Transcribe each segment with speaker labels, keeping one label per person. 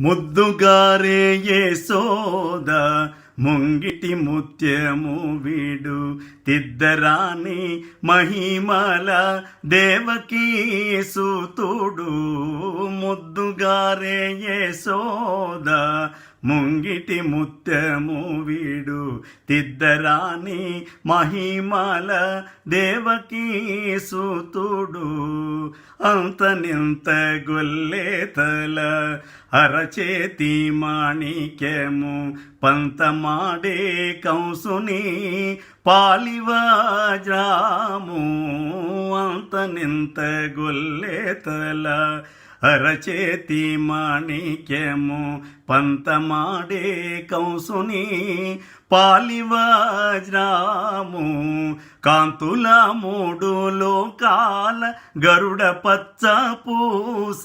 Speaker 1: ముద్దుగారే సోద ముంగిటి ముత్యము వీడు. తిద్దరాని మహిమల దేవకీ సూతుడు. ముద్దుగారే సోద ముంగిటి ముత్యము వీడు. తిద్దరాని మహిమల దేవకీ సూతుడు. అంతనింత గొల్లేతల అరచేతి మాణిక్యము. పంతమాడే కంసుని పాలివాజాము అంతనింత గొల్లేతల అరచేతి మాణిక్యము పంతమాడే కంసుని పాలివజ్రాము కాంతుల మూడు లోకాల గరుడ పచ్చ పూస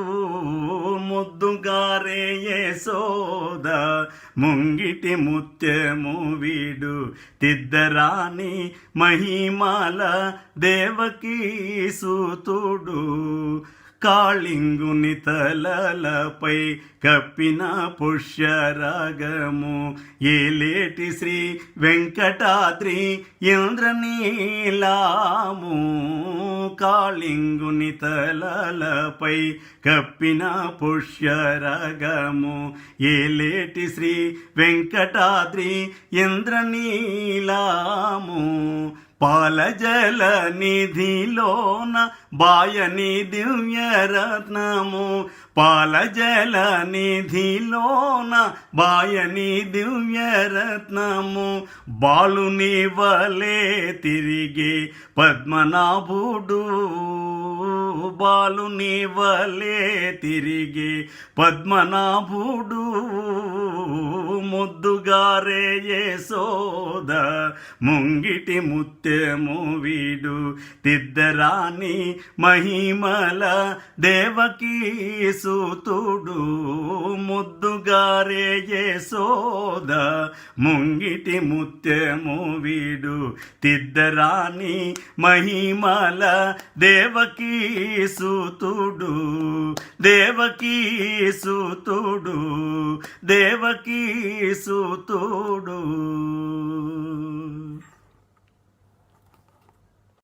Speaker 1: ముద్దుగారే సోద? ముంగిటి ముత్యము వీడు తిద్దరాని మహిమాల దేవకీ సూతుడు. కాళింగుని తలలపై కప్పిన పుష్యరాగము. ఏలేటి శ్రీ వెంకటాద్రి ఇంద్రనీలాము కాళింగుని తలలపై కప్పిన పుష్యరాగము. ఏలేటి శ్రీ వెంకటాద్రి ఇంద్రనీలాము పాలజల నిధిలోన బాయని దివ్యరత్నము పాలజల నిధిలోన బాయని దివ్యరత్నము బాలుని వలే తిరిగి పద్మనాభుడు బాలు నీవలే తిరిగి పద్మనాభుడు. ముద్దుగారే సోద ముంగిటి ముత్యము వీడు. తిద్దరాని మహిమల దేవకీ సూతుడు. ముద్దుగారే సోద ముంగిటి ముత్యము వీడు. తిద్దరాని మహిమల దేవకీ సూతుడు దేవకీ సూతుడు దేవకీ సూతుడు